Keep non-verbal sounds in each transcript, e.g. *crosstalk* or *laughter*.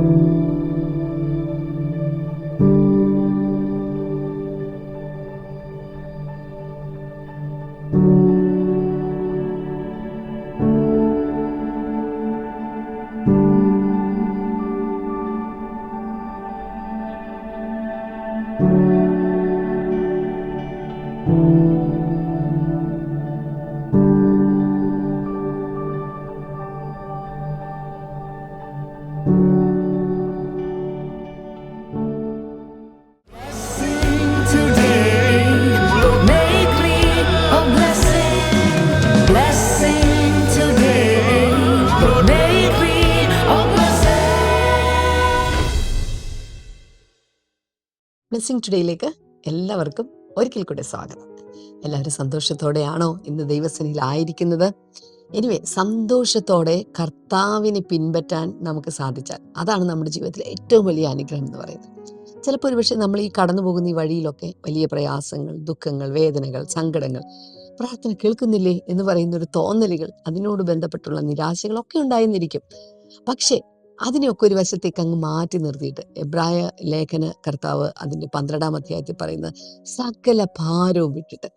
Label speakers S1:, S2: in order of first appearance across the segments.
S1: Thank you.
S2: Blessing ടുഡേയിലേക്ക് എല്ലാവർക്കും ഒരിക്കൽ കൂടെ സ്വാഗതം. എല്ലാവരും സന്തോഷത്തോടെയാണോ ഇന്ന് ദൈവസനിലായിരിക്കുന്നത് എനിവേ സന്തോഷത്തോടെ കർത്താവിനെ പിൻപറ്റാൻ നമുക്ക് സാധിച്ചാൽ അതാണ് നമ്മുടെ ജീവിതത്തിലെ ഏറ്റവും വലിയ അനുഗ്രഹം എന്ന് പറയുന്നത്. ചിലപ്പോൾ ഒരുപക്ഷെ നമ്മൾ ഈ കടന്നു പോകുന്ന ഈ വഴിയിലൊക്കെ വലിയ പ്രയാസങ്ങൾ ദുഃഖങ്ങൾ വേദനകൾ സങ്കടങ്ങൾ പ്രാർത്ഥന കേൾക്കുന്നില്ലേ എന്ന് പറയുന്ന ഒരു തോന്നലുകൾ അതിനോട് ബന്ധപ്പെട്ടുള്ള നിരാശകളൊക്കെ ഉണ്ടായിരുന്നിരിക്കും പക്ഷേ അതിനെയൊക്കെ ഒരു വശത്തേക്ക് അങ്ങ് മാറ്റി നിർത്തിയിട്ട് എബ്രായ ലേഖന കർത്താവ് അതിന്റെ പന്ത്രണ്ടാം അധ്യായത്തിൽ പറയുന്ന സകല ഭാരവും വിട്ടിട്ട്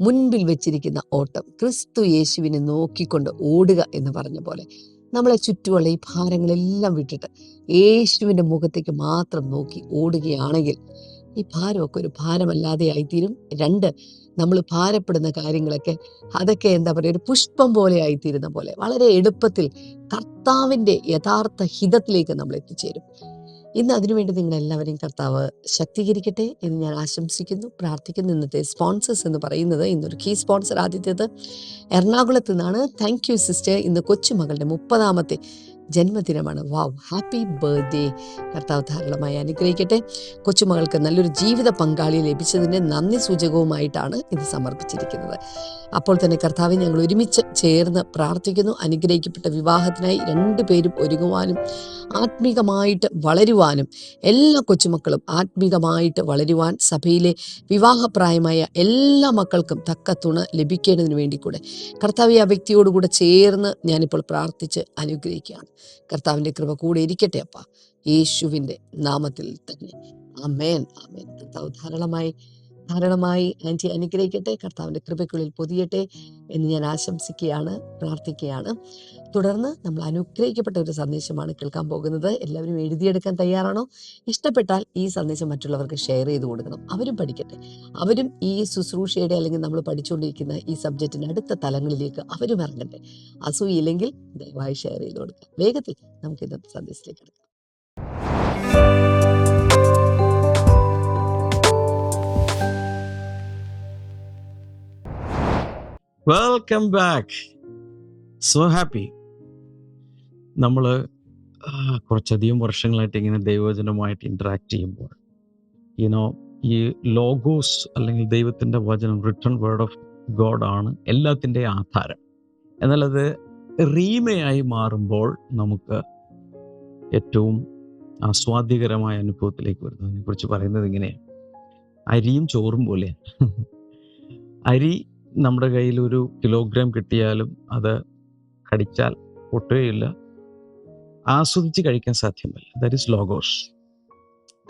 S2: മുൻപിൽ വെച്ചിരിക്കുന്ന ഓട്ടം ക്രിസ്തു യേശുവിനെ നോക്കിക്കൊണ്ട് ഓടുക എന്ന് പറഞ്ഞ പോലെ നമ്മളെ ചുറ്റുമുള്ള ഈ ഭാരങ്ങളെല്ലാം വിട്ടിട്ട് യേശുവിന്റെ മുഖത്തേക്ക് മാത്രം നോക്കി ഓടുകയാണെങ്കിൽ ഈ ഭാരമൊക്കെ ഒരു ഭാരമല്ലാതെ ആയിത്തീരും രണ്ട് നമ്മൾ ഭാരപ്പെടുന്ന കാര്യങ്ങളൊക്കെ അതൊക്കെ എന്താ പറയുക ഒരു പുഷ്പം പോലെ ആയിത്തീരുന്ന പോലെ വളരെ എളുപ്പത്തിൽ കർത്താവിന്റെ യഥാർത്ഥ ഹിതത്തിലേക്ക് നമ്മൾ എത്തിച്ചേരും. ഇന്ന് അതിനുവേണ്ടി നിങ്ങൾ എല്ലാവരെയും കർത്താവ് ശക്തീകരിക്കട്ടെ എന്ന് ഞാൻ ആശംസിക്കുന്നു. പ്രാർത്ഥിക്കുന്നു. ഇന്നത്തെ സ്പോൺസേഴ്സ് എന്ന് പറയുന്നത് ഇന്നൊരു കീ സ്പോൺസർ ആദ്യത്തേത് എറണാകുളത്ത് നിന്നാണ്. താങ്ക് യു സിസ്റ്റർ ഇന്ന് കൊച്ചുമകളുടെ മുപ്പതാമത്തെ ജന്മദിനമാണ്. Wow happy birthday. കർത്താവ് ധാരാളമായി അനുഗ്രഹിക്കട്ടെ. കൊച്ചുമകൾക്ക് നല്ലൊരു ജീവിത പങ്കാളി ലഭിച്ചതിന്റെ നന്ദി സൂചകവുമായിട്ടാണ് ഇത് സമർപ്പിച്ചിരിക്കുന്നത്. അപ്പോൾ തന്നെ കർത്താവ് ഞങ്ങൾ ഒരുമിച്ച് ചേർന്ന് പ്രാർത്ഥിക്കുന്നു. അനുഗ്രഹിക്കപ്പെട്ട വിവാഹത്തിനായി രണ്ടു പേരും ഒരുങ്ങുവാനും ആത്മീകമായിട്ട് വളരുവാനും എല്ലാ കൊച്ചുമക്കളും ആത്മീകമായിട്ട് വളരുവാൻ സഭയിലെ വിവാഹപ്രായമായ എല്ലാ മക്കൾക്കും തക്ക തുണ ലഭിക്കേണ്ടതിന് വേണ്ടി കൂടെ കർത്താവ് ആ വ്യക്തിയോടുകൂടെ ചേർന്ന് ഞാനിപ്പോൾ പ്രാർത്ഥിച്ച് അനുഗ്രഹിക്കുകയാണ്. കർത്താവിന്റെ കൃപ കൂടെ ഇരിക്കട്ടെ അപ്പ. യേശുവിന്റെ നാമത്തിൽ തന്നെ. അമേൻ അമേൻ കർത്താവ് ധാരാളമായി ധാരാളമായി ആന്റി അനുഗ്രഹിക്കട്ടെ കർത്താവിന്റെ കൃപയ്ക്കുള്ളിൽ പൊതിയട്ടെ എന്ന് ഞാൻ ആശംസിക്കുകയാണ് പ്രാർത്ഥിക്കുകയാണ്. തുടർന്ന് നമ്മൾ അനുഗ്രഹിക്കപ്പെട്ട ഒരു സന്ദേശമാണ് കേൾക്കാൻ പോകുന്നത്. എല്ലാവരും എഴുതിയെടുക്കാൻ തയ്യാറാണോ? ഇഷ്ടപ്പെട്ടാൽ ഈ സന്ദേശം മറ്റുള്ളവർക്ക് ഷെയർ ചെയ്ത് കൊടുക്കണം. അവരും പഠിക്കട്ടെ. അവരും ഈ ശുശ്രൂഷയുടെ അല്ലെങ്കിൽ നമ്മൾ പഠിച്ചുകൊണ്ടിരിക്കുന്ന ഈ സബ്ജക്റ്റിന് അടുത്ത തലങ്ങളിലേക്ക് അവരും ഇറങ്ങട്ടെ. അസൂയില്ലെങ്കിൽ ദയവായി ഷെയർ ചെയ്ത് കൊടുക്കുക. വേഗത്തിൽ നമുക്ക് ഇന്നത്തെ സന്ദേശത്തിലേക്ക്
S3: വെൽക്കം ബാക്ക് സോ ഹാപ്പി നമ്മൾ കുറച്ചധികം വർഷങ്ങളായിട്ട് ഇങ്ങനെ ദൈവവചനമായിട്ട് ഇൻട്രാക്ട് ചെയ്യുമ്പോൾ യുനോ ഈ ലോഗോസ് അല്ലെങ്കിൽ ദൈവത്തിന്റെ വചനം റിട്ടേൺ വേർഡ് ഓഫ് ഗോഡ് ആണ് എല്ലാത്തിന്റെ ആധാരം. എന്നാൽ അത് റീമയായി മാറുമ്പോൾ നമുക്ക് ഏറ്റവും ആസ്വാദ്യകരമായ അനുഭവത്തിലേക്ക് വരുന്നു. അതിനെക്കുറിച്ച് പറയുന്നത് ഇങ്ങനെയാണ്. അരിയും ചോറും പോലെയാണ്. അരി നമ്മുടെ കയ്യിൽ ഒരു കിലോഗ്രാം കിട്ടിയാലും അത് കടിച്ചാൽ പൊട്ടുകയില്ല. ആസ്വദിച്ച് കഴിക്കാൻ സാധ്യമല്ല. ദാറ്റ് ഇസ് ലോഗോസ്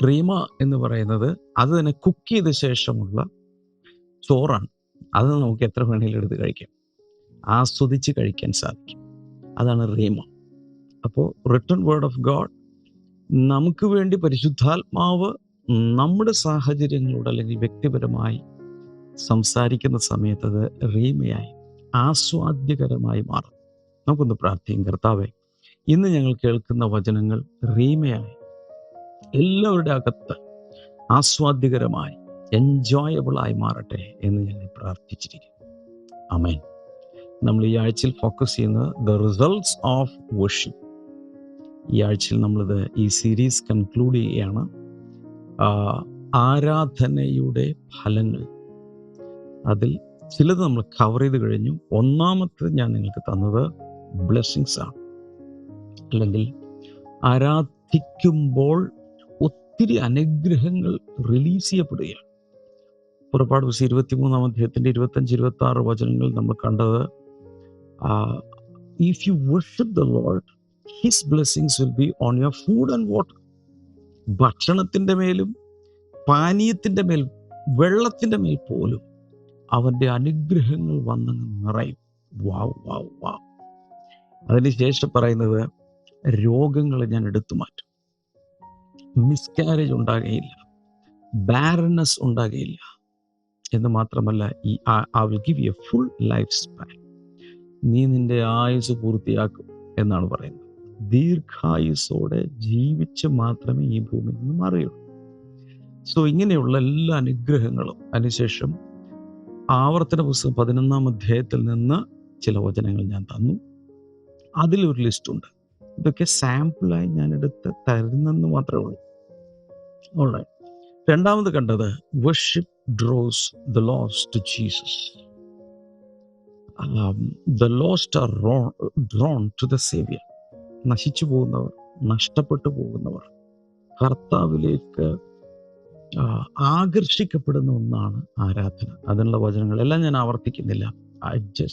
S3: ക്രീമ എന്ന് പറയുന്നത് അത് തന്നെ കുക്ക് ചെയ്ത ശേഷമുള്ള ചോറാണ്. അത് നമുക്ക് എത്ര വേണമെങ്കിലും എടുത്ത് കഴിക്കാം. ആസ്വദിച്ച് കഴിക്കാൻ സാധിക്കും. അതാണ് റീമ അപ്പോൾ റിട്ടേൺ വേർഡ് ഓഫ് ഗോഡ് നമുക്ക് വേണ്ടി പരിശുദ്ധാത്മാവ് നമ്മുടെ സാഹചര്യങ്ങളോട് അല്ലെങ്കിൽ വ്യക്തിപരമായി സംസാരിക്കുന്ന സമയത്ത് അത് റീമയായി ആസ്വാദ്യകരമായി മാറും. നമുക്കൊന്ന് പ്രാർത്ഥിക്കും കർത്താവെ ഇന്ന് ഞങ്ങൾ കേൾക്കുന്ന വചനങ്ങൾ റീമയായി. എല്ലാവരുടെ അകത്ത് ആസ്വാദ്യകരമായി എൻജോയബിളായി മാറട്ടെ എന്ന് ഞങ്ങൾ പ്രാർത്ഥിച്ചിരിക്കുന്നു. അമേൻ നമ്മൾ ഈ ആഴ്ചയിൽ ഫോക്കസ് ചെയ്യുന്നത് ദ റിസൾട്ട്സ് ഓഫ് വർഷിപ്പ് ഈ ആഴ്ചയിൽ നമ്മളിത് ഈ സീരീസ് കൺക്ലൂഡ് ചെയ്യുകയാണ്. ആരാധനയുടെ ഫലങ്ങൾ. അതിൽ ചിലത് നമ്മൾ കവർ ചെയ്ത് കഴിഞ്ഞു. ഒന്നാമത്തെ ഞാൻ നിങ്ങൾക്ക് തന്നത് ബ്ലെസ്സിങ്സ് ആണ്. അല്ലെങ്കിൽ ആരാധിക്കുമ്പോൾ ഒത്തിരി അനുഗ്രഹങ്ങൾ റിലീസ് ചെയ്യപ്പെടുകയാണ്. പുറപ്പാട് ദിവസം ഇരുപത്തിമൂന്നാം അധ്യായത്തിന്റെ ഇരുപത്തഞ്ച് ഇരുപത്തി ആറ് വചനങ്ങൾ നമ്മൾ കണ്ടത് if you worship the lord his blessings will be on your food and water ഭക്ഷണത്തിന്റെ മേലും പാനീയത്തിന്റെ മേൽ വെള്ളത്തിന്റെ മേൽ പോലും അവന്റെ അനുഗ്രഹങ്ങൾ വന്നങ്ങ് നിറയും. വാവ് വാവ് വാവ് അതിനുശേഷം പറയുന്നത് രോഗങ്ങൾ ഞാൻ എടുത്തു മാറ്റും. മിസ്കാരേജ് ഉണ്ടാകുകയില്ല ബാരനസ് ഉണ്ടാകുകയില്ല എന്ന് മാത്രമല്ല ഈ I will give you full life span നീ നിന്റെ ആയുസ് പൂർത്തിയാക്കും എന്നാണ് പറയുന്നത്. ദീർഘായുസോടെ ജീവിച്ച് മാത്രമേ ഈ ഭൂമിയിൽ നിന്ന് മാറിയുള്ളൂ സോ ഇങ്ങനെയുള്ള എല്ലാ അനുഗ്രഹങ്ങളും അതിനുശേഷം ആവർത്തന പുസ്തകം പതിനൊന്നാം അധ്യായത്തിൽ നിന്ന് ചില വചനങ്ങൾ ഞാൻ തന്നു. അതിലൊരു ലിസ്റ്റുണ്ട് ഇതൊക്കെ സാമ്പിളായി ഞാൻ എടുത്ത് തരുന്നെന്ന് മാത്രമേ ഉള്ളൂ. രണ്ടാമത് കണ്ടത് worship draws the lost to Jesus the lost are drawn to the saviour നശിച്ചു പോകുന്നവർ നഷ്ടപ്പെട്ടു പോകുന്നവർ. കർത്താവിലേക്ക് ആകർഷിക്കപ്പെടുന്ന ഒന്നാണ് ആരാധന. അതിനുള്ള വചനങ്ങളെല്ലാം ഞാൻ ആവർത്തിക്കുന്നില്ല.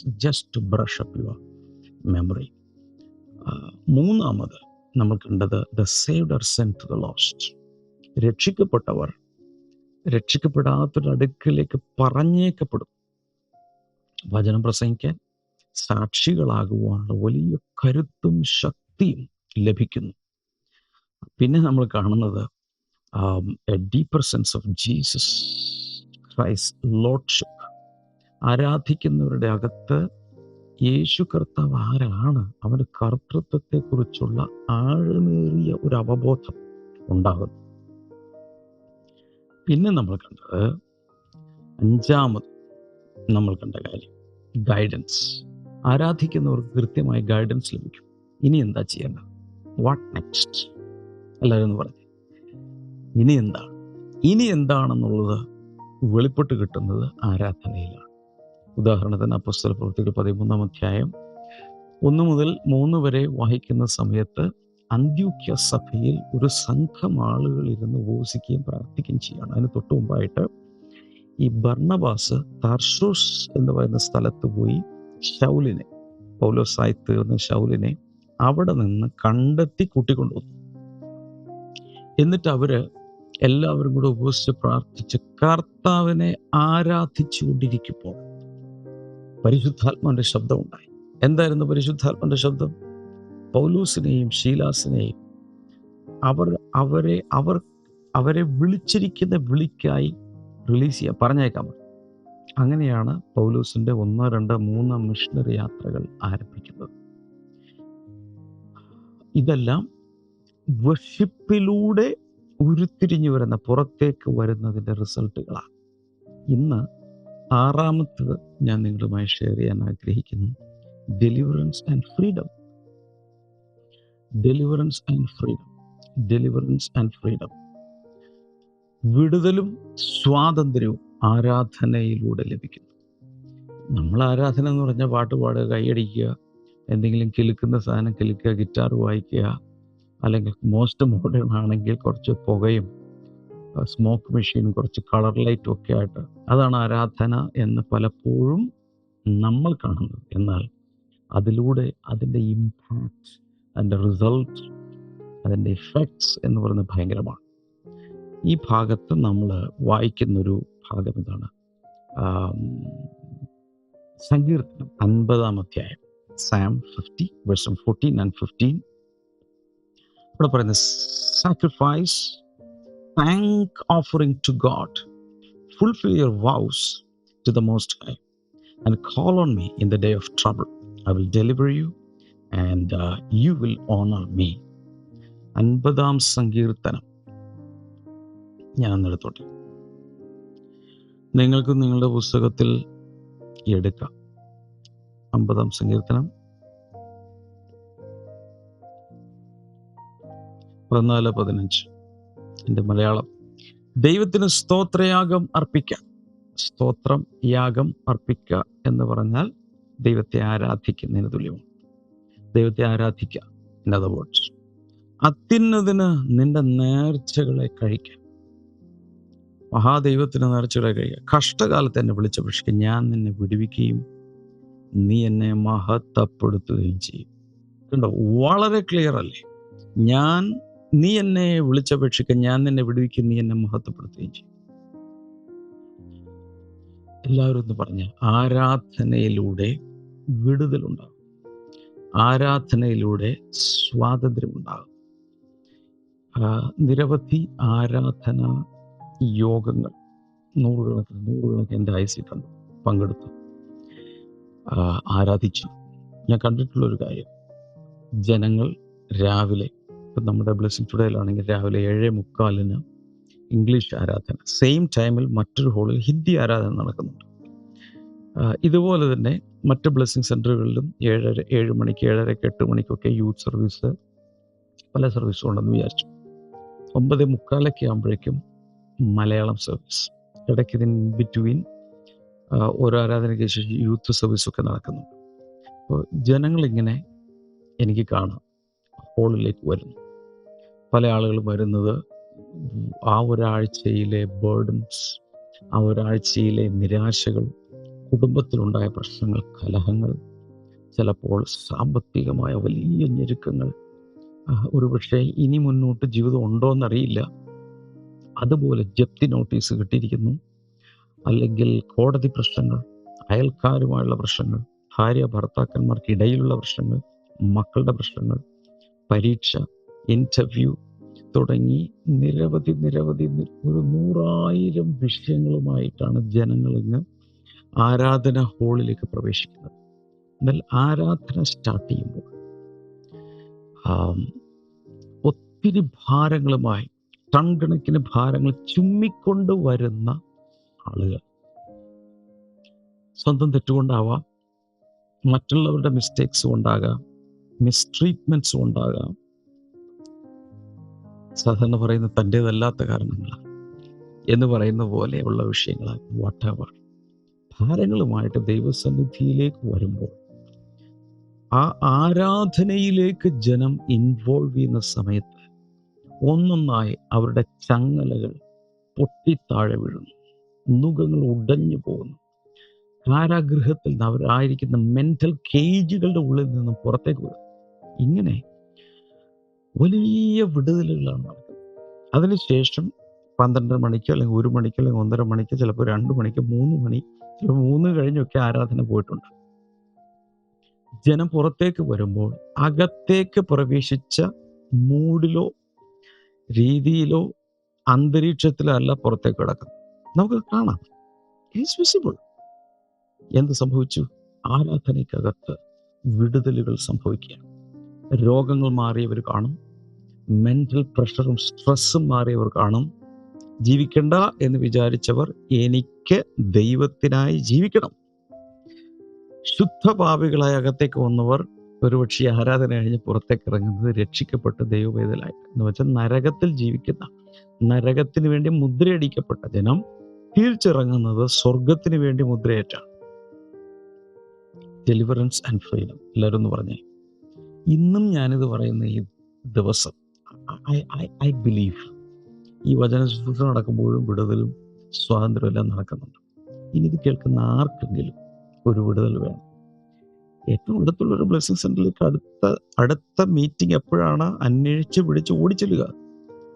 S3: Just brush up your memory മൂന്നാമത് നമ്മൾ കണ്ടത് the saved are to the lost രക്ഷിക്കപ്പെട്ടവർ രക്ഷിക്കപ്പെടാത്തൊരു അടുക്കിലേക്ക് പറഞ്ഞേക്കപ്പെടും. വചനം പ്രസംഗിക്കാൻ സാക്ഷികളാകുവാനുള്ള വലിയ കരുത്തും ശക്തിയും ലഭിക്കുന്നു. പിന്നെ നമ്മൾ കാണുന്നത് a deeper sense of Jesus Christ lordship ആരാധിക്കുന്നവരുടെ അകത്ത് യേശു കർത്താവ് ആരാണ്? അവന്റെ കർത്തൃത്വത്തെക്കുറിച്ചുള്ള ആഴമേറിയ ഒരു അവബോധം ഉണ്ടാകുന്നു. പിന്നെ നമ്മൾ കണ്ടത് അഞ്ചാമത് നമ്മൾ കണ്ട കാര്യം ഗൈഡൻസ് ആരാധിക്കുന്നവർക്ക് കൃത്യമായി ഗൈഡൻസ് ലഭിക്കും. ഇനി എന്താ ചെയ്യേണ്ടത്? വാട്ട് നെക്സ്റ്റ് എല്ലാവരും പറഞ്ഞു ഇനി എന്താണ് ഇനി എന്താണെന്നുള്ളത് വെളിപ്പെട്ട് കിട്ടുന്നത് ആരാധനയിലാണ്. ഉദാഹരണത്തിന് അപ്പസ്തല പ്രവൃത്തികൾ പതിമൂന്നാം അധ്യായം ഒന്ന് മുതൽ മൂന്ന് വരെ വായിക്കുന്ന സമയത്ത് അന്ത്യോക്യ സഭയിൽ ഒരു സംഘം ആളുകൾ ഇരുന്ന് ഉപവസിക്കുകയും പ്രാർത്ഥിക്കുകയും ചെയ്യുകയാണ്. അതിന് തൊട്ട് മുമ്പായിട്ട് ഈ ഭർണബാസ് തർഷൂസ് എന്ന് പറയുന്ന സ്ഥലത്ത് പോയി ഷൗലിനെ പൗലോസായി തീർന്ന ഷൗലിനെ അവിടെ നിന്ന് കണ്ടെത്തി കൂട്ടിക്കൊണ്ടുവന്നു. എന്നിട്ട് അവർ എല്ലാവരും കൂടെ ഉപസിച്ച് പ്രാർത്ഥിച്ച് കർത്താവിനെ പരിശുദ്ധാത്മാവിന്റെ ശബ്ദം ഉണ്ടായി എന്തായിരുന്നു പരിശുദ്ധാത്മാവിന്റെ ശബ്ദം? പൗലൂസിനെയും ഷീലാസിനെയും അവർ അവരെ അവർ അവരെ വിളിച്ചിരിക്കുന്ന വിളിക്കായി റിലീസ് ചെയ്യാൻ പറഞ്ഞേക്കാൻ അങ്ങനെയാണ് പൗലൂസിന്റെ ഒന്ന് രണ്ട് മൂന്ന് മിഷണറി യാത്രകൾ ആരംഭിക്കുന്നത്. ഇതെല്ലാം വർഷിപ്പിലൂടെ ഉരുത്തിരിഞ്ഞു വരുന്ന പുറത്തേക്ക് വരുന്നതിന്റെ റിസൾട്ടുകളാണ്. ഇന്ന് ആറാമത്തത് ഞാൻ നിങ്ങളുമായി ഷെയർ ചെയ്യാൻ ആഗ്രഹിക്കുന്നു. Deliverance and freedom deliverance and freedom deliverance and freedom വിടുതലും സ്വാതന്ത്ര്യവും ആരാധനയിലൂടെ ലഭിക്കുന്നു. നമ്മൾ ആരാധന എന്ന് പറഞ്ഞാൽ പാട്ട് പാടുക കൈയടിക്കുക എന്തെങ്കിലും കിലുക്കുന്ന സാധനം കിലുക്കുക ഗിറ്റാർ വായിക്കുക അല്ലെങ്കിൽ മോസ്റ്റ് മോഡേൺ ആണെങ്കിൽ കുറച്ച് പുകയും സ്മോക്ക് മെഷീനും കുറച്ച് കളർ ലൈറ്റും ഒക്കെ ആയിട്ട് അതാണ് ആരാധന എന്ന് പലപ്പോഴും നമ്മൾ കാണുന്നത്. എന്നാൽ അതിലൂടെ അതിന്റെ ഇമ്പാക്റ്റ് അതിന്റെ റിസൾട്ട് അതിന്റെ ഇഫക്ട്സ് എന്ന് പറയുന്നത് ഭയങ്കരമാണ്. ഈ ഭാഗത്ത് നമ്മൾ വായിക്കുന്നൊരു ഭാഗം ഇതാണ്. സങ്കീർത്തനം അൻപതാം അധ്യായം psalm fifty verses fourteen and fifteen ഇവിടെ പറയുന്നത് sacrifice thank offering to God fulfil your vows to the most high and call on me in the day of trouble I will deliver you and you will honour me അൻപതാം സങ്കീർത്തനം. ഞാൻ അന്നെടുത്തോട്ടെ നിങ്ങൾക്ക് നിങ്ങളുടെ പുസ്തകത്തിൽ എടുക്കാം. അമ്പതാം സങ്കീർത്തനം. പതിനാല് പതിനഞ്ച്. എന്റെ മലയാളം. ദൈവത്തിന് സ്തോത്രയാഗം അർപ്പിക്കാം. സ്തോത്രം യാഗം അർപ്പിക്കുക എന്ന് പറഞ്ഞാൽ ദൈവത്തെ ആരാധിക്കുന്നതിന് തുല്യമാണ്. ദൈവത്തെ ആരാധിക്കുക അത്യുന്നതിന് നിന്റെ നേർച്ചകളെ കഴിക്കാം. മഹാദൈവത്തിന് നേർച്ചകളെ കഴിക്കുക കഷ്ടകാലത്ത് എന്നെ വിളിച്ചപേക്ഷിക്കുക ഞാൻ നിന്നെ വിടുവിക്കുകയും നീ എന്നെ മഹത്വപ്പെടുത്തുകയും ചെയ്യും. കണ്ടോ? വളരെ ക്ലിയർ അല്ലേ? ഞാൻ നീ എന്നെ വിളിച്ചപേക്ഷിക്ക ഞാൻ നിന്നെ വിടുവിക്കും നീ എന്നെ മഹത്വപ്പെടുത്തുകയും ചെയ്യും. എല്ലാവരും ഒന്ന് പറഞ്ഞ ആരാധനയിലൂടെ വിടുതലുണ്ടാകും ആരാധനയിലൂടെ സ്വാതന്ത്ര്യമുണ്ടാകും നിരവധി ആരാധന യോഗങ്ങൾ നൂറുകണക്കിന് നൂറുകണക്കിന് എന്റെ ഐസിൽ കണ്ടു പങ്കെടുത്തു. ആരാധിച്ചു. ഞാൻ കണ്ടിട്ടുള്ള ഒരു കാര്യം ജനങ്ങൾ രാവിലെ ഇപ്പം നമ്മുടെ ബ്ലെസ്സിങ് ടുഡേയിലാണെങ്കിൽ രാവിലെ ഏഴ് മുക്കാലിന് ഇംഗ്ലീഷ് ആരാധന. സെയിം ടൈമിൽ മറ്റൊരു ഹോളിൽ ഹിന്ദി ആരാധന നടക്കുന്നുണ്ട്. ഇതുപോലെ തന്നെ മറ്റ് ബ്ലെസ്സിങ് സെന്ററുകളിലും ഏഴര ഏഴ് മണിക്ക് ഏഴരക്ക് എട്ട് മണിക്കൊക്കെ യൂത്ത് സർവീസ് പല സർവീസും ഉണ്ടെന്ന് വിചാരിച്ചു. ഒമ്പത് മുക്കാലൊക്കെ ആകുമ്പോഴേക്കും മലയാളം സർവീസ് ഇടയ്ക്ക് ഇതിൻ ബിറ്റ്വീൻ ഓരോ ആരാധനയ്ക്ക് ശേഷം യൂത്ത് സർവീസൊക്കെ നടക്കുന്നുണ്ട്. അപ്പോൾ ജനങ്ങളിങ്ങനെ എനിക്ക് കാണാം. ഹോളിലേക്ക് വരുന്നു. പല ആളുകളും വരുന്നത് ആ ഒരാഴ്ചയിലെ ബേർഡൻസ് ആ ഒരാഴ്ചയിലെ നിരാശകൾ കുടുംബത്തിലുണ്ടായ പ്രശ്നങ്ങൾ കലഹങ്ങൾ ചിലപ്പോൾ സാമ്പത്തികമായ വലിയ ഞെരുക്കങ്ങൾ. ഒരുപക്ഷെ ഇനി മുന്നോട്ട് ജീവിതം ഉണ്ടോ എന്നറിയില്ല അതുപോലെ ജപ്തി നോട്ടീസ് കിട്ടിയിരിക്കുന്നു. അല്ലെങ്കിൽ കോടതി പ്രശ്നങ്ങൾ അയൽക്കാരുമായുള്ള പ്രശ്നങ്ങൾ ഭാര്യ ഭർത്താക്കന്മാർക്കിടയിലുള്ള പ്രശ്നങ്ങൾ മക്കളുടെ പ്രശ്നങ്ങൾ പരീക്ഷ ഇന്റർവ്യൂ തുടങ്ങി നിരവധി നിരവധി ഒരു നൂറായിരം വിഷയങ്ങളുമായിട്ടാണ് ജനങ്ങൾ ഇന്ന് ആരാധന ഹാളിലേക്ക് പ്രവേശിക്കുന്നത്. എന്നാൽ ആരാധന സ്റ്റാർട്ട് ചെയ്യുമ്പോൾ ഒത്തിരി ഭാരങ്ങളുമായി ടൺ ഭാരങ്ങൾ ചുമ്മിക്കൊണ്ട് വരുന്ന ആളുകൾ. സ്വന്തം തെറ്റുകൊണ്ടാവാം മറ്റുള്ളവരുടെ മിസ്റ്റേക്സ് ഉണ്ടാകാം മിസ്ട്രീറ്റ്മെന്റ്സും ഉണ്ടാകാം. സാധാരണ പറയുന്ന തന്റേതല്ലാത്ത കാരണങ്ങളാണ്. എന്ന് പറയുന്ന പോലെയുള്ള വിഷയങ്ങളാണ്. വാട്ടവർ ഭാരങ്ങളുമായിട്ട് ദൈവസന്നിധിയിലേക്ക് വരുമ്പോൾ ആ ആരാധനയിലേക്ക് ജനം ഇൻവോൾവ് ചെയ്യുന്ന സമയത്ത് ഒന്നൊന്നായി അവരുടെ ചങ്ങലകൾ പൊട്ടിത്താഴെ വീഴുന്നു. നുഖങ്ങൾ ഉടഞ്ഞു പോകുന്നു. കാരാഗൃഹത്തിൽ നിന്ന് അവരായിരിക്കുന്ന മെന്റൽ കേജുകളുടെ ഉള്ളിൽ നിന്നും പുറത്തേക്ക് വിടും ഇങ്ങനെ വലിയ വിടുതലുകളാണ് നടക്കുന്നത്. അതിനുശേഷം പന്ത്രണ്ട് മണിക്കോ അല്ലെങ്കിൽ ഒരു മണിക്കോ അല്ലെങ്കിൽ ഒന്നര മണിക്കോ ചിലപ്പോൾ രണ്ട് മണിക്ക് മൂന്ന് മണി ചിലപ്പോൾ മൂന്ന് കഴിഞ്ഞൊക്കെ ആരാധന പോയിട്ടുണ്ട്. ജനം പുറത്തേക്ക് വരുമ്പോൾ അകത്തേക്ക് പ്രവേശിച്ച മൂഡിലോ രീതിയിലോ അന്തരീക്ഷത്തിലോ അല്ല പുറത്തേക്ക് കിടക്കുന്നത്. നമുക്ക് കാണാം. ഈസ് വിസിബിൾ എന്ത് സംഭവിച്ചു? ആരാധനയ്ക്കകത്ത് വിടുതലുകൾ സംഭവിക്കുകയാണ്. രോഗങ്ങൾ മാറിയവർ കാണും. മെന്റൽ പ്രഷറും സ്ട്രെസ്സും മാറിയവർ കാണും. ജീവിക്കണ്ട എന്ന് വിചാരിച്ചവർ എനിക്ക് ദൈവത്തിനായി ജീവിക്കണം. ശുദ്ധഭാവികളായി അകത്തേക്ക് വന്നവർ ഒരുപക്ഷെ ആരാധന കഴിഞ്ഞ് പുറത്തേക്ക് ഇറങ്ങുന്നത് രക്ഷിക്കപ്പെട്ട ദൈവവേദലായി എന്ന് വെച്ചാൽ നരകത്തിൽ ജീവിക്കുന്ന നരകത്തിന് വേണ്ടി മുദ്രയടിക്കപ്പെട്ട ജനം തിരിച്ചിറങ്ങുന്നത് സ്വർഗത്തിന് വേണ്ടി മുദ്രയേറ്റാണ്. ഡെലിവറൻസ് ആൻഡ് ഫ്രീഡം എല്ലാവരും പറഞ്ഞേ. ഇന്നും ഞാനിത് പറയുന്ന ഈ ദിവസം ഐ ബിലീവ് ഈ വചന ശുശ്രൂഷ നടക്കുമ്പോഴും വിടുതലും സ്വാതന്ത്ര്യവും എല്ലാം നടക്കുന്നുണ്ട്. ഇനി ഇത് കേൾക്കുന്ന ആർക്കെങ്കിലും ഒരു വിടുതൽ വേണം. ഏറ്റവും അടുത്തുള്ള ഒരു ബ്ലെസ്സിങ് സെന്ററിലേക്ക് അടുത്ത അടുത്ത മീറ്റിംഗ് എപ്പോഴാണ്? അന്വേഷിച്ച് പിടിച്ച് ഓടിച്ചെല്ലുക.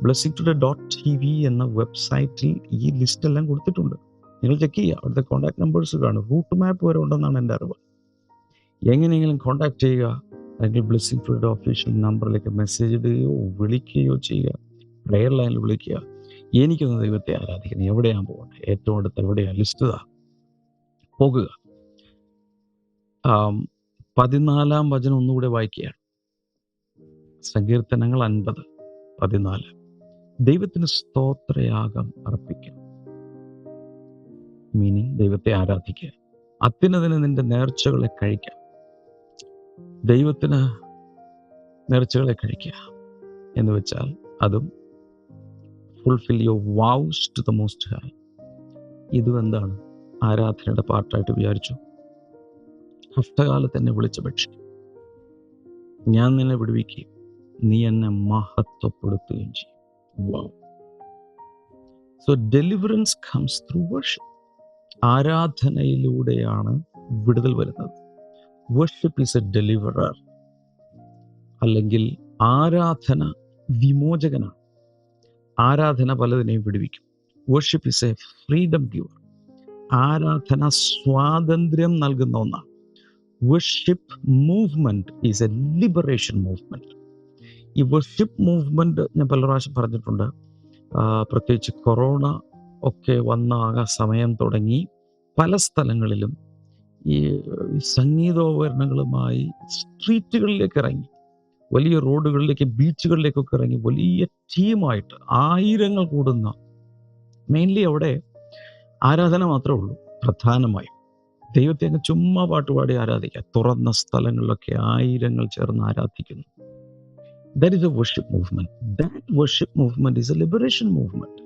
S3: Blessing today dot T V എന്ന വെബ്സൈറ്റിൽ ഈ ലിസ്റ്റ് എല്ലാം കൊടുത്തിട്ടുണ്ട്. നിങ്ങൾ ചെക്ക് ചെയ്യുക. അവിടുത്തെ കോൺടാക്ട് നമ്പേഴ്സ് കാണും. റൂട്ട് മാപ്പ് വരെ ഉണ്ടെന്നാണ് എന്റെ അറിവ്. എങ്ങനെയെങ്കിലും കോൺടാക്ട് ചെയ്യുക. അല്ലെങ്കിൽ ബ്ലെസ്സിംഗ് ഫീൽഡ് ഒഫീഷ്യൽ നമ്പറിലേക്ക് മെസ്സേജ് ഇടുകയോ വിളിക്കുകയോ ചെയ്യുക. പ്രെയർ ലൈനിൽ വിളിക്കുക. എനിക്കൊന്ന് ദൈവത്തെ ആരാധിക്കണം. എവിടെയാണ് പോകേണ്ടത് ഏറ്റവും അടുത്ത് എവിടെയാണ് ലിസ്റ്റ് താ പോകുക. പതിനാലാം വചനം ഒന്നുകൂടെ വായിക്കുകയാണ്. സങ്കീർത്തനങ്ങൾ അൻപത് പതിനാല്. ദൈവത്തിന് സ്തോത്രയാഗം അർപ്പിക്കുക മീനിങ് ദൈവത്തെ ആരാധിക്കുക. അത്യുന്നതിന് നിന്റെ നേർച്ചകളെ കഴിക്കാം. ദൈവത്തിന് നേർച്ചകളെ കഴിക്കുക എന്ന് വെച്ചാൽ അതും fulfil your vows to the most high ഇതും എന്താണ് ആരാധനയുടെ പാർട്ടായിട്ട് വിചാരിച്ചു? ഹസ്തകാലത്തെന്നെ എന്നെ വിളിച്ചപേക്ഷിക്കും ഞാൻ നിന്നെ വിടുവിക്കുകയും നീ എന്നെ മഹത്വപ്പെടുത്തുകയും ചെയ്യും. So deliverance comes through worship ആരാധനയിലൂടെയാണ് വിടുതൽ വരുന്നത്. വർഷിപ്പ് ഇസ് എ ഡെലിവറർ അല്ലെങ്കിൽ ആരാധന വിമോചകനാണ്. ആരാധന പലതിനെയും വിടുവിക്കും. Worship is a freedom giver ആരാധന സ്വാതന്ത്ര്യം നൽകുന്ന ഒന്നാണ്. Worship movement is a liberation movement ഈ വർഷിപ്പ് മൂവ്മെന്റ് ഞാൻ പല പ്രാവശ്യം പറഞ്ഞിട്ടുണ്ട്. പ്രത്യേകിച്ച് കൊറോണ ഒക്കെ വന്ന ആ സമയം തുടങ്ങി പല സ്ഥലങ്ങളിലും ഈ സംഗീതോപകരണങ്ങളുമായി സ്ട്രീറ്റുകളിലേക്ക് ഇറങ്ങി വലിയ റോഡുകളിലേക്ക് ബീച്ചുകളിലേക്കൊക്കെ ഇറങ്ങി വലിയ ടീമായിട്ട് ആയിരങ്ങൾ കൂടുന്ന മെയിൻലി അവിടെ ആരാധന മാത്രമേ ഉള്ളൂ പ്രധാനമായും. ദൈവത്തെ അങ്ങ് ചുമ്മാ പാട്ടുപാടി ആരാധിക്കുക. തുറന്ന സ്ഥലങ്ങളിലൊക്കെ ആയിരങ്ങൾ ചേർന്ന് ആരാധിക്കുന്നു. That is a worship movement that worship movement is a liberation movement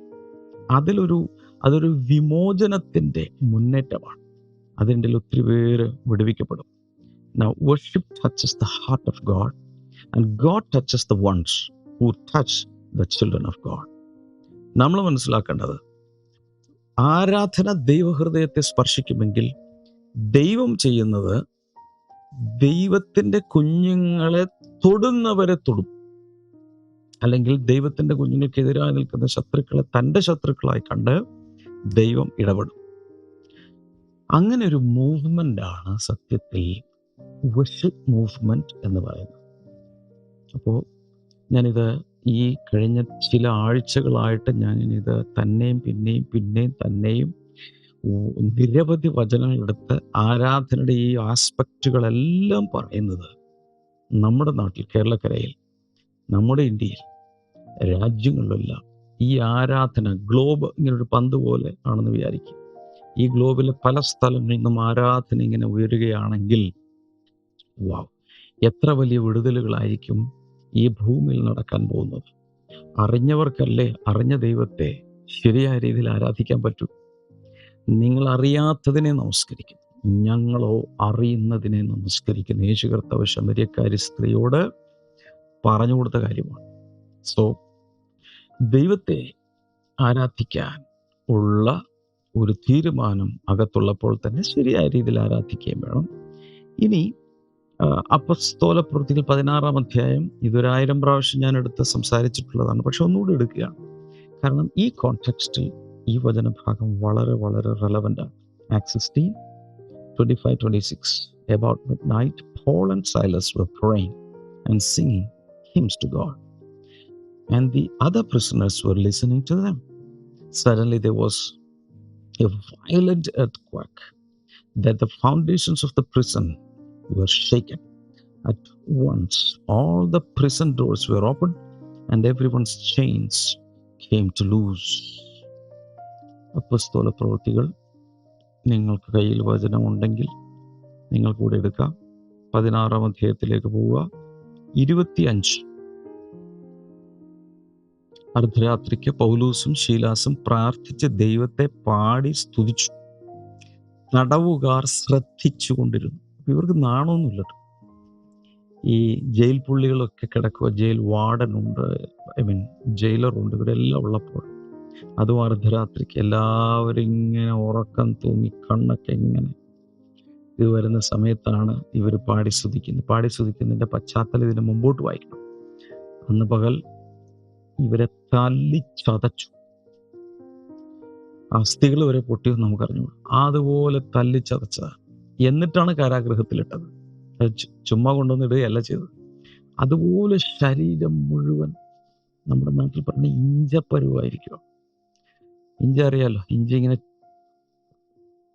S3: അതിലൊരു അതൊരു വിമോചനത്തിന്റെ മുന്നേറ്റമാണ്. അതിന്റെ ഒത്തിരി പേര് വിടുവിക്കപ്പെടും. Now worship touches the heart of God, and God touches the ones who touch the children of God. നമ്മൾ മനസ്സിലാക്കേണ്ടത് ആരാധന ദൈവഹൃദയത്തെ സ്പർശിക്കുമെങ്കിൽ ദൈവം ചെയ്യുന്നത് ദൈവത്തിന്റെ കുഞ്ഞുങ്ങളെ തൊടുന്നവരെ തൊടും. അല്ലെങ്കിൽ ദൈവത്തിന്റെ കുഞ്ഞുങ്ങൾക്കെതിരായി നിൽക്കുന്ന ശത്രുക്കളെ തന്റെ ശത്രുക്കളായി കണ്ട് ദൈവം ഇടപെടും. അങ്ങനെ ഒരു മൂവ്മെന്റ് ആണ് സത്യത്തിൽ വർഷിപ്പ് മൂവ്മെന്റ് എന്ന് പറയുന്നത്. അപ്പോൾ ഞാനിത് ഈ കഴിഞ്ഞ ചില ആഴ്ചകളായിട്ട് ഞാനിത് തന്നെയും പിന്നെയും പിന്നെയും തന്നെയും നിരവധി വചനങ്ങളെടുത്ത് ആരാധനയുടെ ഈ ആസ്പെക്റ്റുകളെല്ലാം പറയുന്നത് നമ്മുടെ നാട്ടിൽ കേരളക്കരയിൽ നമ്മുടെ ഇന്ത്യയിൽ രാജ്യങ്ങളിലെല്ലാം ഈ ആരാധന ഗ്ലോബ് ഇങ്ങനൊരു പന്ത് പോലെ ആണെന്ന് വിചാരിക്കും. ഈ ഗ്ലോബിലെ പല സ്ഥലങ്ങളിൽ നിന്നും ആരാധന ഇങ്ങനെ ഉയരുകയാണെങ്കിൽ വാവ് എത്ര വലിയ വിടുതലുകളായിരിക്കും ഈ ഭൂമിയിൽ നടക്കാൻ പോകുന്നത്? അറിഞ്ഞവർക്കല്ലേ അറിഞ്ഞ ദൈവത്തെ ശരിയായ രീതിയിൽ ആരാധിക്കാൻ പറ്റൂ? നിങ്ങൾ അറിയാത്തതിനെ നമസ്കരിക്കും. ഞങ്ങളോ അറിയുന്നതിനെ നമസ്കരിക്കുന്നു. യേശു കർത്താവ് ശമര്യക്കാരി സ്ത്രീയോട് പറഞ്ഞു കൊടുത്ത കാര്യമാണ്. സോ ദൈവത്തെ ആരാധിക്കാൻ ഉള്ള ഒരു തീരുമാനം അകത്തുള്ളപ്പോൾ തന്നെ ശരിയായ രീതിയിൽ ആരാധിക്കുകയും വേണം. ഇനി അപ്പസ്തോല പ്രവൃത്തികൾ പതിനാറാം അധ്യായം ഇതൊരായിരം പ്രാവശ്യം ഞാൻ എടുത്ത് സംസാരിച്ചിട്ടുള്ളതാണ്. പക്ഷെ ഒന്നുകൂടി എടുക്കുകയാണ് കാരണം ഈ കോണ്ടെക്സ്റ്റിൽ ഈ വചനഭാഗം വളരെ വളരെ റെലവന്റ് ആണ്. Acts sixteen twenty five twenty six about midnight Paul and Silas praying and singing hymns to God. And the other prisoners were listening to them. Suddenly there was a violent earthquake that the foundations of the prison were shaken. At once, all the prison doors were opened and everyone's chains came to loose. അപ്പസ്തോല പ്രവൃത്തികൾ നിങ്ങൾക്ക് കയ്യിൽ വചനമുണ്ടെങ്കിൽ നിങ്ങൾ കൂടെ എടുക്കാം പതിനാറാം അധ്യായത്തിലേക്ക് പോവുക ഇരുപത്തി അഞ്ച് അർദ്ധരാത്രിക്ക് പൗലൂസും ശീലാസും പ്രാർത്ഥിച്ച് ദൈവത്തെ പാടി സ്തുതിച്ചു. തടവുകാർ ശ്രദ്ധിച്ചു കൊണ്ടിരുന്നു ഇവർക്ക് നാണമൊന്നുമില്ല. ഈ ജയിൽ പുള്ളികളൊക്കെ കിടക്കുക ജയിൽ വാർഡനുണ്ട്. I mean ജയിലറുണ്ട്. ഇവരെല്ലാം ഉള്ളപ്പോൾ അതും അർദ്ധരാത്രിക്ക് എല്ലാവരും ഇങ്ങനെ ഉറക്കം തൂങ്ങി കണ്ണൊക്കെ ഇങ്ങനെ ഇത് വരുന്ന സമയത്താണ് ഇവർ പാടി സ്തുതിക്കുന്നത്. പാടി സ്തുതിക്കുന്നതിന്റെ പശ്ചാത്തലം ഇതിന് മുമ്പോട്ട് വായിക്കണം. അന്ന് പകൽ ഇവരെ തല്ലിച്ചതച്ചു അസ്ഥികൾ വരെ പൊട്ടിയെന്ന് നമുക്കറിഞ്ഞു. അതുപോലെ തല്ലിച്ചതച്ചതാണ് എന്നിട്ടാണ് കാരാഗ്രഹത്തിലിട്ടത്. ചുമ്മാ കൊണ്ടുവന്ന് ഇടുകയല്ല ചെയ്തത്. അതുപോലെ ശരീരം മുഴുവൻ നമ്മുടെ നാട്ടിൽ പറഞ്ഞ ഇഞ്ചപ്പരുവായിരിക്കും. ഇഞ്ചി അറിയാലോ? ഇഞ്ചി ഇങ്ങനെ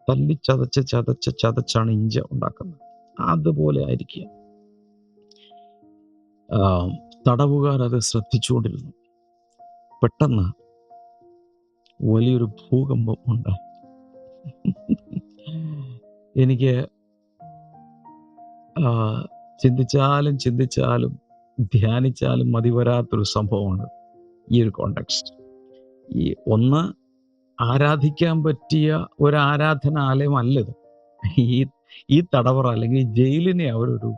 S3: തല്ലി ചതച്ച് ചതച്ച് ചതച്ചാണ് ഇഞ്ച ഉണ്ടാക്കുന്നത്. അതുപോലെ ആയിരിക്കുക അത് ശ്രദ്ധിച്ചുകൊണ്ടിരുന്നു. പെട്ടെന്ന് വലിയൊരു ഭൂകമ്പം ഉണ്ടായി. എനിക്ക് ചിന്തിച്ചാലും ചിന്തിച്ചാലും ധ്യാനിച്ചാലും മതി വരാത്തൊരു സംഭവമാണ് ഈ ഒരു കോണ്ടക്സ്റ്റ് ഈ ഒന്ന് ആരാധിക്കാൻ പറ്റിയ ഒരു ആരാധനാലയം അല്ലത്. ഈ ഈ തടവറ അല്ലെങ്കിൽ ജയിലിനെ അവരൊരു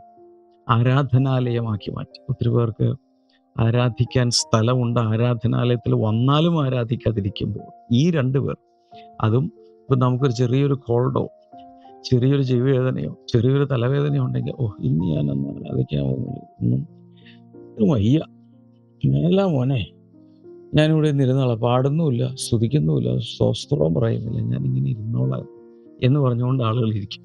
S3: ആരാധനാലയമാക്കി മാറ്റി. ഒത്തിരി പേർക്ക് ആരാധിക്കാൻ സ്ഥലമുണ്ട് ആരാധനാലയത്തിൽ വന്നാലും ആരാധിക്കാതിരിക്കുമ്പോൾ ഈ രണ്ട് പേർ അതും ഇപ്പം നമുക്കൊരു ചെറിയൊരു കോൾഡോ ചെറിയൊരു ജീവവേദനയോ ചെറിയൊരു തലവേദനയോ ഉണ്ടെങ്കിൽ ഓ ഇന്ന് ഞാനൊന്ന് ആരാധിക്കാൻ പോകുന്നില്ല. ഒന്നും വയ്യ. മേല മോനെ ഞാനിവിടെ ഇരുന്നോളാം പാടുന്നുമില്ല സ്തുതിക്കുന്നുമില്ല സ്വസ്ത്രവും പറയുന്നില്ല ഞാനിങ്ങനെ ഇരുന്നോളാം എന്ന് പറഞ്ഞുകൊണ്ട് ആളുകൾ ഇരിക്കും.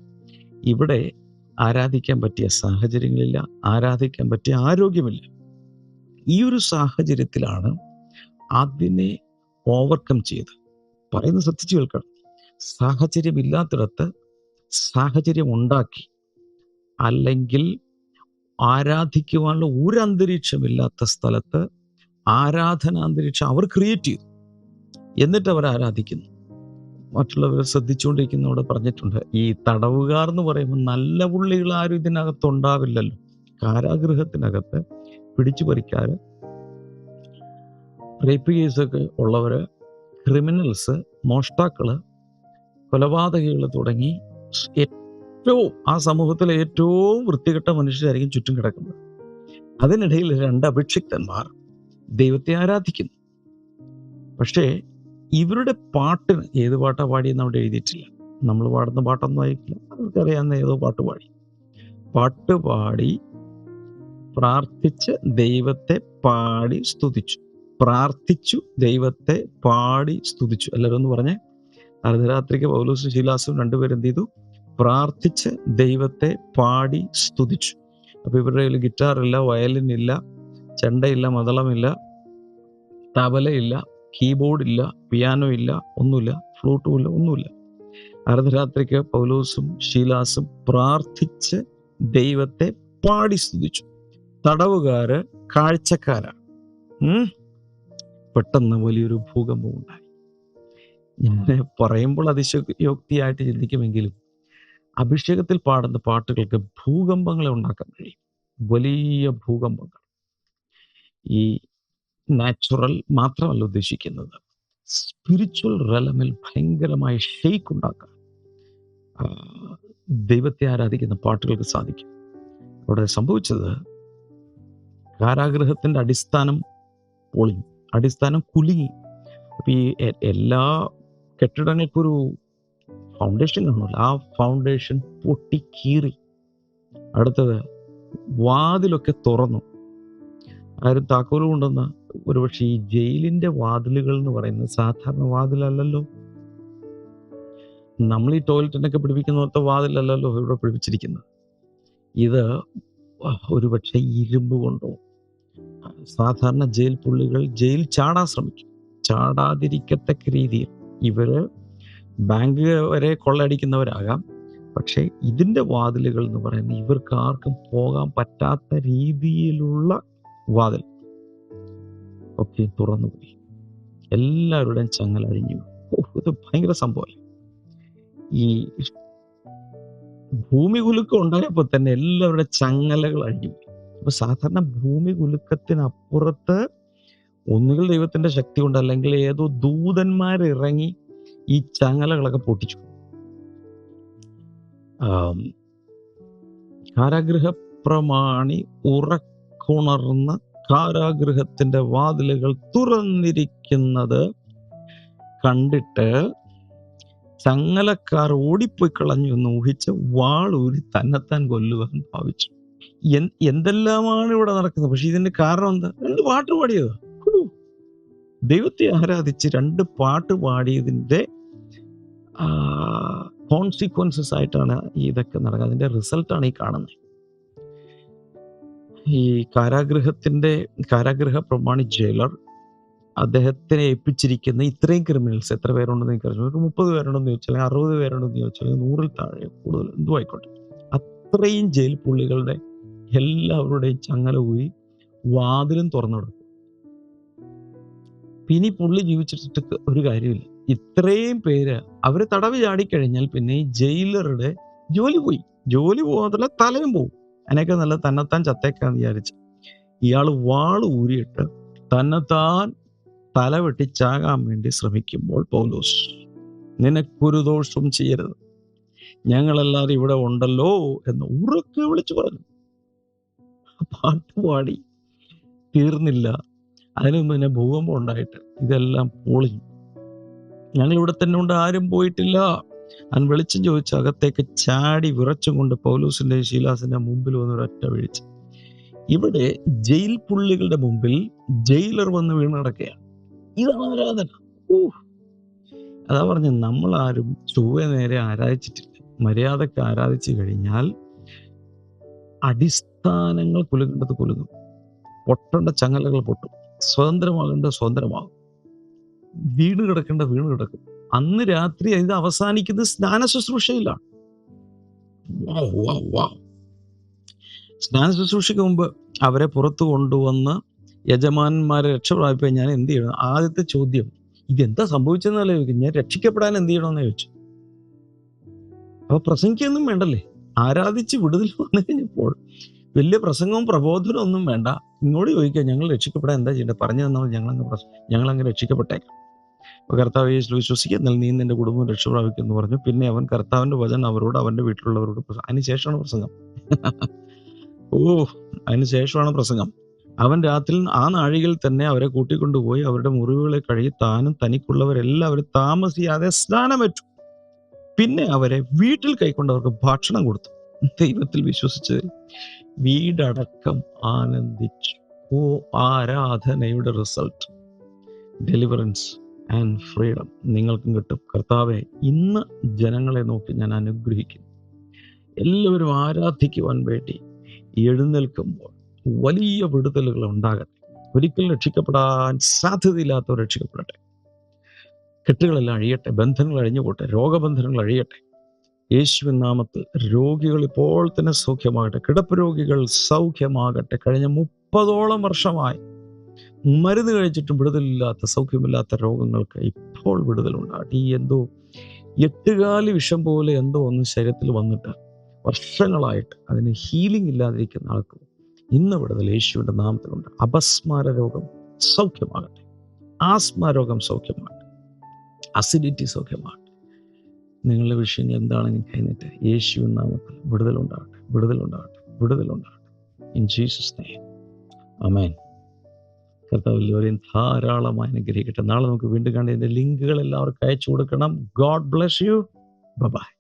S3: ഇവിടെ ആരാധിക്കാൻ പറ്റിയ സാഹചര്യങ്ങളില്ല ആരാധിക്കാൻ പറ്റിയ ആരോഗ്യമില്ല. ഈ ഒരു സാഹചര്യത്തിലാണ് അതിനെ ഓവർകം ചെയ്ത്. പറയുന്നത് ശ്രദ്ധിച്ചു കേൾക്കണം. സാഹചര്യമില്ലാത്തിടത്ത് സാഹചര്യം ഉണ്ടാക്കി അല്ലെങ്കിൽ ആരാധിക്കുവാനുള്ള ഒരു അന്തരീക്ഷമില്ലാത്ത സ്ഥലത്ത് ആരാധനാന്തരീക്ഷം അവർ ക്രിയേറ്റ് ചെയ്തു. എന്നിട്ട് അവർ ആരാധിക്കുന്നു. മറ്റുള്ളവർ ശ്രദ്ധിച്ചുകൊണ്ടിരിക്കുന്നവിടെ പറഞ്ഞിട്ടുണ്ട് ഈ തടവുകാർ എന്ന് പറയുമ്പോൾ നല്ല പുള്ളികൾ ആരും ഇതിനകത്ത് ഉണ്ടാവില്ലല്ലോ. കാരാഗൃഹത്തിനകത്ത് പിടിച്ചു പറിക്കാറ് റേപ്പ് കേസൊക്കെ ഉള്ളവർ ക്രിമിനൽസ് മോഷ്ടാക്കൾ കൊലപാതകകൾ തുടങ്ങി ഏറ്റവും ആ സമൂഹത്തിലെ ഏറ്റവും വൃത്തികെട്ട മനുഷ്യരായിരിക്കും ചുറ്റും കിടക്കുന്നത്. അതിനിടയിൽ രണ്ട് അഭിക്ഷിക്തന്മാർ ദൈവത്തെ ആരാധിക്കുന്നു. പക്ഷേ ഇവരുടെ പാട്ടിന് ഏത് പാട്ടാ പാടിയെന്ന് അവിടെ എഴുതിയിട്ടില്ല. നമ്മൾ പാടുന്ന പാട്ടൊന്നും ആയിരിക്കില്ല അവർക്കറിയാവുന്ന ഏതോ പാട്ട് പാടി. പാട്ട് പാടി പ്രാർത്ഥിച്ച് ദൈവത്തെ പാടി സ്തുതിച്ചു. പ്രാർത്ഥിച്ചു ദൈവത്തെ പാടി സ്തുതിച്ചു. എല്ലാവരും ഒന്ന് പറഞ്ഞേ. അർദ്ധരാത്രിക്ക് പൗലോസും ശീലാസും രണ്ടുപേരും എന്ത് ചെയ്തു? പ്രാർത്ഥിച്ച് ദൈവത്തെ പാടി സ്തുതിച്ചു. അപ്പൊ ഇവരുടെ കയ്യിൽ ഗിറ്റാർ ഇല്ല വയലിൻ ഇല്ല ചെണ്ടയില്ല മദളമില്ല തബലയില്ല കീബോർഡ് ഇല്ല പിയാനോ ഇല്ല ഒന്നുമില്ല ഫ്ലൂട്ടും ഇല്ല ഒന്നുമില്ല. അർദ്ധരാത്രിക്ക് പൗലോസും ശീലാസും പ്രാർത്ഥിച്ച് ദൈവത്തെ പാടി സ്തുതിച്ചു. തടവുകാര് കാഴ്ചക്കാരാണ്. പെട്ടെന്ന് വലിയൊരു ഭൂകമ്പം ഉണ്ടായി. ഞാൻ പറയുമ്പോൾ അതിശയോക്തിയായിട്ട് ചിന്തിക്കുമെങ്കിലും അഭിഷേകത്തിൽ പാടുന്ന പാട്ടുകൾക്ക് ഭൂകമ്പങ്ങളെ ഉണ്ടാക്കാൻ കഴിയും. വലിയ ഭൂകമ്പങ്ങൾ. ഈ നാച്ചുറൽ മാത്രമല്ല ഉദ്ദേശിക്കുന്നത്. സ്പിരിച്വൽ റലമിൽ ഭയങ്കരമായ ഷെയ്ക്ക് ഉണ്ടാക്കാൻ ദൈവത്തെ ആരാധിക്കുന്ന പാട്ടുകൾക്ക് സാധിക്കും. അവിടെ സംഭവിച്ചത് കാരാഗ്രഹത്തിന്റെ അടിസ്ഥാനം പൊളിഞ്ഞു അടിസ്ഥാനം കുലുങ്ങി. അപ്പം ഈ എല്ലാ കെട്ടിടങ്ങൾക്കൊരു ഫൗണ്ടേഷൻ കാണുമല്ലോ. ആ ഫൗണ്ടേഷൻ പൊട്ടിക്കീറി. അടുത്തത് വാതിലൊക്കെ തുറന്നു. ആരും താക്കോൽ കൊണ്ടുവന്ന ഒരുപക്ഷെ ഈ ജയിലിന്റെ വാതിലുകൾ എന്ന് പറയുന്നത് സാധാരണ വാതിലല്ലല്ലോ. നമ്മൾ ഈ ടോയ്ലറ്റിനൊക്കെ പിടിപ്പിക്കുന്ന പോലത്തെ വാതിലല്ലല്ലോ ഇവിടെ പിടിപ്പിച്ചിരിക്കുന്നത്. ഇത് ഒരുപക്ഷെ ഇരുമ്പ് കൊണ്ടോ സാധാരണ ജയിൽ പുള്ളികൾ ജയിൽ ചാടാൻ ശ്രമിക്കും. ചാടാതിരിക്കത്തക്ക രീതിയിൽ. ഇവർ ബാങ്ക് വരെ കൊള്ളയടിക്കുന്നവരാകാം. പക്ഷേ ഇതിന്റെ വാതിലുകൾ എന്ന് പറയുന്നത് ഇവർക്ക് ആർക്കും പോകാൻ പറ്റാത്ത രീതിയിലുള്ള വാതിൽ. ഒക്കെ തുറന്നുപോയി എല്ലാവരുടെയും ചങ്ങല അഴിഞ്ഞു. ഇത് ഭയങ്കര സംഭവം ഈ ഭൂമി കുലുക്കം ഉണ്ടായപ്പോൾ തന്നെ എല്ലാവരുടെ ചങ്ങലകൾ അഴിഞ്ഞു അപ്പൊ സാധാരണ ഭൂമി കുലുക്കത്തിനപ്പുറത്ത് ഒന്നുകിൽ ദൈവത്തിന്റെ ശക്തി കൊണ്ട് അല്ലെങ്കിൽ ഏതോ ദൂതന്മാരിറങ്ങി ഈ ചങ്ങലകളൊക്കെ പൊട്ടിച്ചു. കാരാഗ്രഹ പ്രമാണി ഉറക്കുണർന്ന് കാരാഗൃഹത്തിന്റെ വാതിലുകൾ തുറന്നിരിക്കുന്നത് കണ്ടിട്ട് ചങ്ങലക്കാർ ഓടിപ്പോയി കളഞ്ഞു എന്ന് ഊഹിച്ച് വാളൂരി തന്നെത്താൻ കൊല്ലുവാൻ ഭാവിച്ചു. എന്തെല്ലാമാണ് ഇവിടെ നടക്കുന്നത്? പക്ഷെ ഇതിന്റെ കാരണം എന്താ? രണ്ട് പാട്ട് പാടിയത്. ദൈവത്തെ ആരാധിച്ച് രണ്ട് പാട്ട് പാടിയതിന്റെ കോൺസിക്വൻസസ് ആയിട്ടാണ് ഇതൊക്കെ നടക്കുന്നത്. അതിന്റെ റിസൾട്ടാണ് ഈ കാണുന്നത്. ഈ കാരാഗ്രഹത്തിന്റെ കാരാഗ്രഹ പ്രമാണി ജയിലർ അദ്ദേഹത്തിനെ ഏൽപ്പിച്ചിരിക്കുന്ന ഇത്രയും ക്രിമിനൽസ് എത്ര പേരുണ്ടെന്ന് അറിഞ്ഞു ഒരു മുപ്പത് പേരുണ്ടെന്ന് ചോദിച്ചാൽ അറുപത് പേരുണ്ടെന്ന് ചോദിച്ചാൽ നൂറിൽ താഴെ കൂടുതൽ എന്തും ആയിക്കോട്ടെ. അത്രയും ജയിൽ പുള്ളികളുടെ എല്ലാവരുടെയും ചങ്ങല ഊരി വാതിലും തുറന്നെടുക്കും പിന്നെ പുള്ളി ജീവിച്ചിട്ട് ഒരു കാര്യമില്ല. ഇത്രയും പേര് അവർ തടവ് ചാടിക്കഴിഞ്ഞാൽ പിന്നെ ഈ ജയിലറുടെ ജോലി പോയി. ജോലി പോകാത്തല്ല തലയും പോകും അതിനൊക്കെ നല്ല തന്നെത്താൻ ചത്തേക്കാന്ന് വിചാരിച്ചു ഇയാൾ വാൾ ഊരിയിട്ട് തന്നെത്താൻ തല വെട്ടി ചാകാൻ വേണ്ടി ശ്രമിക്കുമ്പോൾ പൗലോസ് നിനക്കൊരു ദോഷവും ചെയ്യരുത്. ഞങ്ങളെല്ലാവരും ഇവിടെ ഉണ്ടല്ലോ എന്ന് ഉറക്കെ വിളിച്ചു പറഞ്ഞു. പാട്ട് പാടി. തീർന്നില്ല. അതിനു പിന്നെ ഭൂകമ്പം ഉണ്ടായിട്ട് ഇതെല്ലാം പൊളിഞ്ഞു ഞങ്ങൾ ഇവിടെ തന്നെ ഉണ്ട് ആരും പോയിട്ടില്ല. അവൻ വെളിച്ചം ചോദിച്ച് അകത്തേക്ക് ചാടി വിറച്ചും കൊണ്ട് പൗലൂസിന്റെ ശീലാസിന്റെ മുമ്പിൽ വന്ന് ഒരൊറ്റ വീഴ്ച. ഇവിടെ ജയിൽ പുള്ളികളുടെ മുമ്പിൽ ജയിലർ വന്ന് വീണടക്കുകയാണ്. ഇതാണ് ആരാധന. അതാ പറഞ്ഞ നമ്മൾ ആരും ചൊവ്വ നേരെ ആരാധിച്ചിട്ടില്ല. മര്യാദയ്ക്ക് ആരാധിച്ചു കഴിഞ്ഞാൽ അടിസ്ഥാനങ്ങൾ കുലുങ്ങേണ്ടത് കുലുങ്ങും പൊട്ടേണ്ട ചങ്ങലകൾ പൊട്ടും. സ്വതന്ത്രമാകേണ്ടത് സ്വതന്ത്രമാകും. വീണ് കിടക്കേണ്ട വീണ് കിടക്കും. അന്ന് രാത്രി ഇത് അവസാനിക്കുന്നത് സ്നാന ശുശ്രൂഷയിലാണ്. സ്നാന ശുശ്രൂഷയ്ക്ക് മുമ്പ് അവരെ പുറത്തു കൊണ്ടുവന്ന് യജമാനന്മാരെ രക്ഷപ്രാപിക്കാൻ ഞാൻ എന്ത് ചെയ്യണം? ആദ്യത്തെ ചോദ്യം ഇതെന്താ സംഭവിച്ചെന്നല്ല ചോദിക്കും. ഞാൻ രക്ഷിക്കപ്പെടാൻ എന്ത് ചെയ്യണമെന്ന് ചോദിച്ചു. അപ്പൊ പ്രസംഗിക്കൊന്നും വേണ്ടല്ലേ? ആരാധിച്ച് വിടുതൽ വന്നു കഴിഞ്ഞപ്പോൾ വലിയ പ്രസംഗവും പ്രബോധനവും ഒന്നും വേണ്ട. ഇങ്ങോട്ട് ചോദിക്കുക ഞങ്ങൾ രക്ഷിക്കപ്പെടാൻ എന്താ ചെയ്യേണ്ടത്? പറഞ്ഞു തന്നാൽ ഞങ്ങളങ്ങ് ഞങ്ങൾ ഞങ്ങളങ്ങ് രക്ഷിക്കപ്പെട്ടേക്കാം. അപ്പൊ കർത്താവ് യേശു വിശ്വസിക്കും എന്നാൽ നീ നിന്റെ കുടുംബം രക്ഷപ്രാപിക്കും എന്ന് പറഞ്ഞു. പിന്നെ അവൻ കർത്താവിന്റെ വചനം അവരോട് അവന്റെ വീട്ടിലുള്ളവരോട് അതിനുശേഷമാണ് പ്രസംഗം. *laughs* ഓ അതിനുശേഷമാണ് പ്രസംഗം. അവൻ രാത്രി ആ നാഴികയിൽ തന്നെ അവരെ കൂട്ടിക്കൊണ്ടുപോയി അവരുടെ മുറിവുകളെ കഴുകി താനും തനിക്കുള്ളവരെല്ലാവരും താമസിയാതെ സ്നാനമേറ്റു. പിന്നെ അവരെ വീട്ടിൽ കൈക്കൊണ്ടവർക്ക് ഭക്ഷണം കൊടുത്തു. ദൈവത്തിൽ വിശ്വസിച്ച് വീടടക്കം ആനന്ദിച്ചു. ഓ ആരാധനയുടെ റിസൾട്ട്. ഡെലിവറൻസ് ആൻഡ് ഫ്രീഡം നിങ്ങൾക്കും കിട്ടും. കർത്താവെ ഇന്ന് ജനങ്ങളെ നോക്കി ഞാൻ അനുഗ്രഹിക്കുന്നു. എല്ലാവരും ആരാധിക്കുവാൻ വേണ്ടി എഴുന്നേൽക്കുമ്പോൾ വലിയ വിടുതലുകൾ ഉണ്ടാകട്ടെ. ഒരിക്കലും രക്ഷിക്കപ്പെടാൻ സാധ്യതയില്ലാത്തവർ രക്ഷിക്കപ്പെടട്ടെ. കെട്ടുകളെല്ലാം അഴിയട്ടെ. ബന്ധനങ്ങൾ അഴിഞ്ഞുപോട്ടെ. രോഗബന്ധനങ്ങൾ അഴിയട്ടെ. യേശുവിൻ നാമത്തിൽ രോഗികൾ ഇപ്പോൾ തന്നെ സൗഖ്യമാകട്ടെ. കിടപ്പ് രോഗികൾ സൗഖ്യമാകട്ടെ. കഴിഞ്ഞ മുപ്പതോളം വർഷമായി മരുന്ന് കഴിച്ചിട്ടും വിടുതലില്ലാത്ത സൗഖ്യമില്ലാത്ത രോഗങ്ങൾക്ക് ഇപ്പോൾ വിടുതലുണ്ടാകട്ടെ. ഈ എന്തോ എട്ടുകാലി വിഷം പോലെ എന്തോ ഒന്ന് ശരീരത്തിൽ വന്നിട്ട് വർഷങ്ങളായിട്ട് അതിന് ഹീലിംഗ് ഇല്ലാതിരിക്കുന്ന ആൾക്ക് ഇന്ന് വിടുതൽ യേശുവിന്റെ നാമത്തിലുണ്ട്. അപസ്മാര രോഗം സൗഖ്യമാകട്ടെ. ആസ്മ രോഗം സൗഖ്യമാകട്ടെ. അസിഡിറ്റി സൗഖ്യമാകട്ടെ. നിങ്ങളുടെ വിഷയങ്ങൾ എന്താണെന്ന് കഴിഞ്ഞിട്ട് യേശു നാമത്തിൽ വിടുതലുണ്ടാകട്ടെ വിടുതലുണ്ടാകട്ടെ വിടുതലുണ്ടാകട്ടെ. ഇൻ ജീസസ് നെയ്മ് അമേൻ കർത്താവ് എല്ലാവരെയും ധാരാളമായി അനുഗ്രഹിക്കട്ടെ. നാളെ നമുക്ക് വീണ്ടും കണ്ടതിന്റെ ലിങ്കുകൾ എല്ലാവർക്കും അയച്ചു കൊടുക്കണം. God bless you by